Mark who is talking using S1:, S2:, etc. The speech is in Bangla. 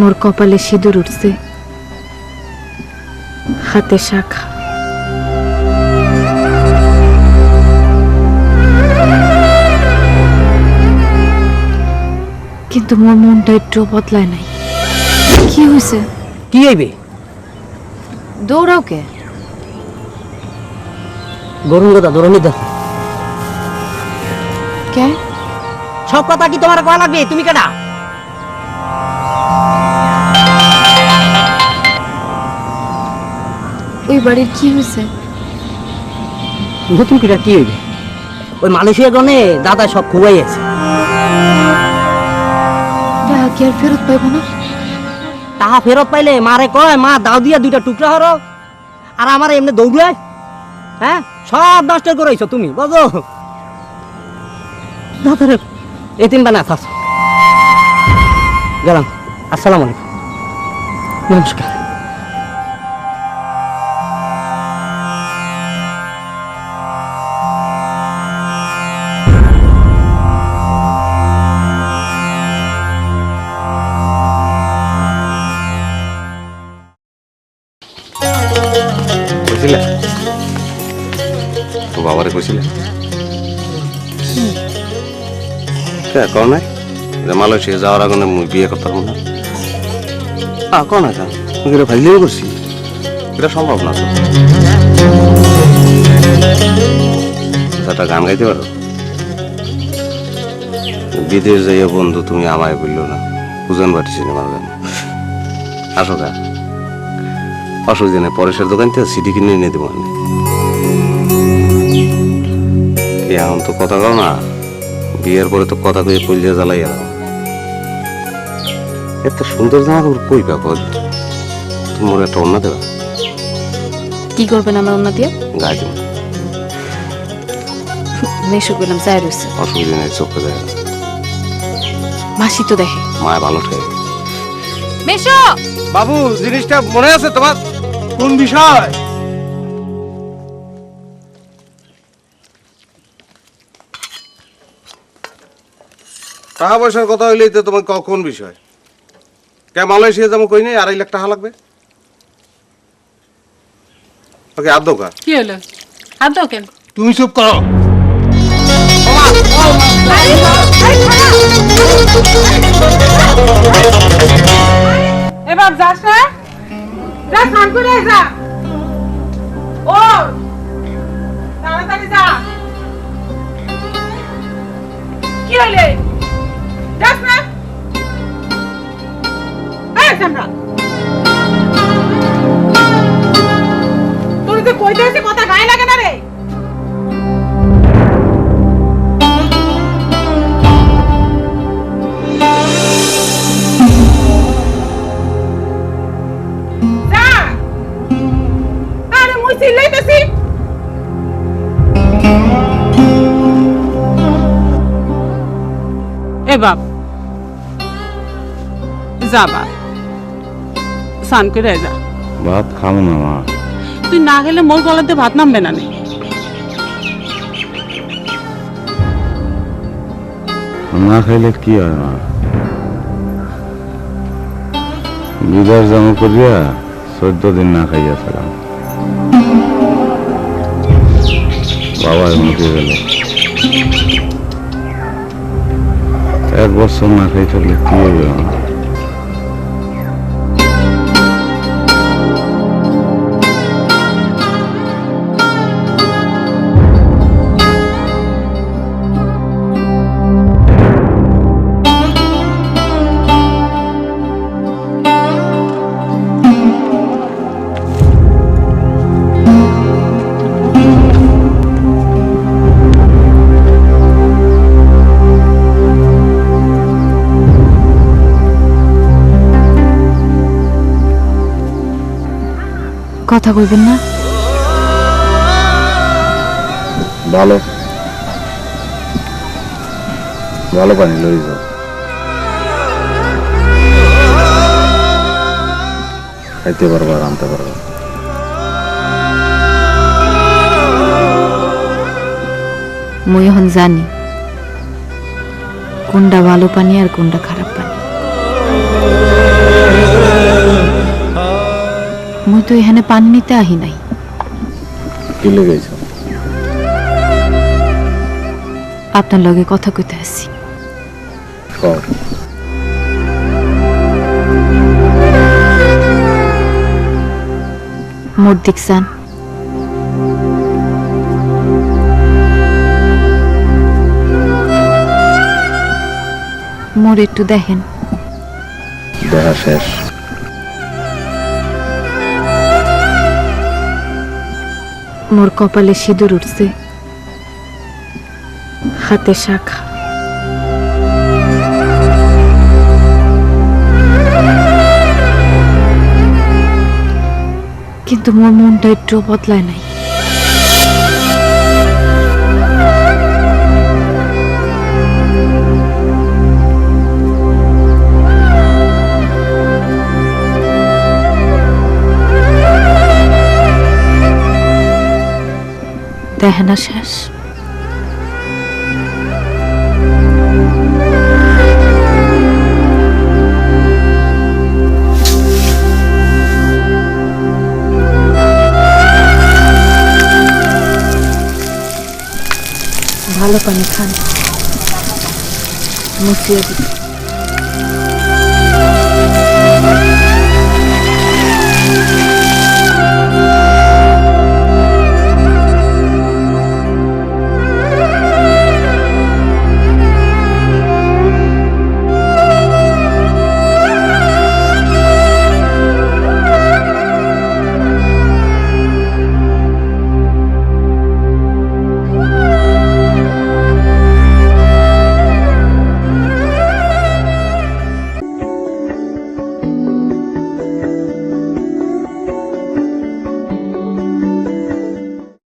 S1: মোর কপালে সিঁদুর উঠছে। হাতে শাখা। কিন্তু মোর মনটা একটু বদলায় নাই। কি হয়েছে
S2: কি হইবে?
S1: দৌড়াও কে?
S2: গরুর কথা ধরনি তো
S1: কে?
S2: সব কথা কি তোমার কয়া লাগবে? তুমি কেডা?
S1: ওই বাড়ির কি হয়েছে?
S2: নতুন কিটা কি হইবে? ওই গনে দাদা সব খুবাই আছে
S1: টাকা কি আর ফেরত পাইবো না?
S2: ফেরত পাইলে মারে কয় মা দাও দিয়া দুইটা টুকরা হরো। আর আমার এমনি দৌড়ায় হ্যাঁ? সব নষ্ট করেছ তুমি বুঝো? দাদারে এতিম বানা থাস। গেলাম। আসসালামু আলাইকুম। নমস্কার।
S3: কইছিলে? তো বাবারে কইছিলে? কে নাই? যে মালয়েশিয়া যাওয়ার আগে মুই বিয়ে করতে পারব না আ মুই এটা করছি এটা সম্ভব না একটা গান গাইতে পারো? বিদেশ যাইয়া বন্ধু তুমি আমায় বলল না। বুঝান বাটি সিনেমার গান। আসো গা। অসুবিধা নেই পরেশের দোকান থেকে সিডি কিনে এনে দেবো আমি। এখন তো কথা কও না বিয়ের পরে তো কথা কয়ে কইলে জ্বালাই আর এত সুন্দর জামা কাপড় কই পাবো? তোমার একটা অন্য দেবা?
S1: কি করবেন আমার অন্য দিয়ে?
S3: গায়ে দেবো।
S1: মেশো গেলাম চাই রয়েছে
S3: অসুবিধা নেই চোখে দেয়
S1: মাসি তো দেখে।
S3: মায় ভালো ঠেকে
S1: মেশো!
S4: বাবু জিনিসটা মনে আছে তোমার? কোন বিষয়? টাকা পয়সার কথা হইলেই তো তোমার ক- কোন বিষয়? কে মালয়েশিয়া যেমন কই নাই? আড়াই লাখ টাকা লাগবে? ওকে আর দোকা
S5: কি হলো? দাও কেন?
S4: তুমি চুপ করো।
S5: এবার যাস না? যা স্নান করে আয়, যা চিল্লাইতেছি এ বাপ যা বাপ স্নান করে যা।
S3: ভাত খাব না মা।
S5: তুই না গেলে মোর গলাতে ভাত নামবে না নে।
S3: না খাইলে কি হয় মা? বিদার জমা করিয়া চোদ্দ দিন না খাইয়াছিলাম বাবা মুখে গেল এক বছর না খাই থাকলে কি হবে আমার?
S1: কথা কইবেন না?
S3: ভালো। ভালো পানি লই যাও। খাইতে পারবা রানতে পারবা।
S1: মুই এখন জানি কোনটা ভালো পানি আর কোনটা খারাপ মুই তো এখানে পানি নিতে আহি নাই।
S3: কি লেগেছ
S1: আপনার লগে কথা কইতে আসি মোর দিকসান মোর একটু দেখেন।
S3: দেখা শেষ।
S1: মোর কপালে সিঁদুর উঠছে। হাতে শাখা। কিন্তু মোর মনটা একটু বদলায় নাই। দেহনা শেষ। ভালো পানি খান। মুছিয়ে দিচ্ছি